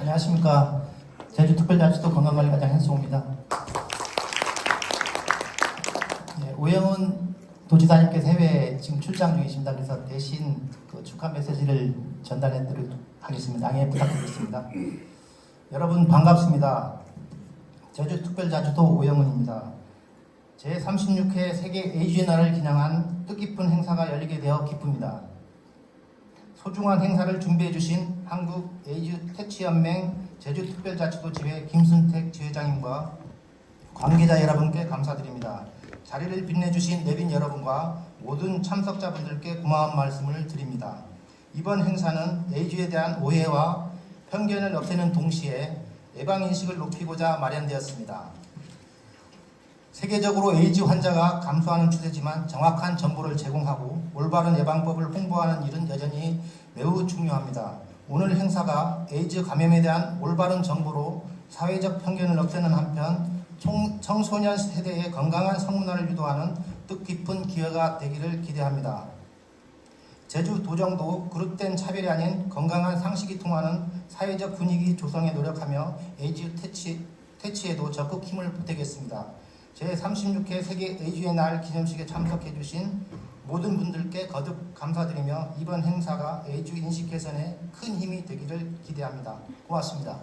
안녕하십니까. 제주특별자치도 건강관리과장 hen수호입니다. 예, 오영훈 도지사님께서 해외에 지금 출장 중이십니다. 그래서 대신 그 축하 메시지를 전달해 드리도록 하겠습니다. 양해 부탁드리겠습니다. 여러분 반갑습니다. 제주특별자치도 오영훈입니다. 제36회 세계 에이즈 날을 기념한 뜻깊은 행사가 열리게 되어 기쁩니다. 소중한 행사를 준비해 주신 한국 에이즈 퇴치연맹 제주특별자치도 지회 김순택 지회장님과 관계자 여러분께 감사드립니다. 자리를 빛내주신 내빈 여러분과 모든 참석자분들께 고마운 말씀을 드립니다. 이번 행사는 에이즈에 대한 오해와 편견을 없애는 동시에 예방인식을 높이고자 마련되었습니다. 세계적으로 에이즈 환자가 감소하는 추세지만 정확한 정보를 제공하고 올바른 예방법을 홍보하는 일은 여전히 매우 중요합니다. 오늘 행사가 에이즈 감염에 대한 올바른 정보로 사회적 편견을 없애는 한편 총- 청소년 세대의 건강한 성문화를 유도하는 뜻깊은 기회가 되기를 기대합니다. 제주 도정도 그릇된 차별이 아닌 건강한 상식이 통하는 사회적 분위기 조성에 노력하며 에이즈 퇴치, 퇴치에도 적극 힘을 보태겠습니다. 제36회 세계 에이즈의 날 기념식에 참석해 주신 모든 분들께 거듭 감사드리며 이번 행사가 에이즈 인식 개선에 큰 힘이 되기를 기대합니다. 고맙습니다.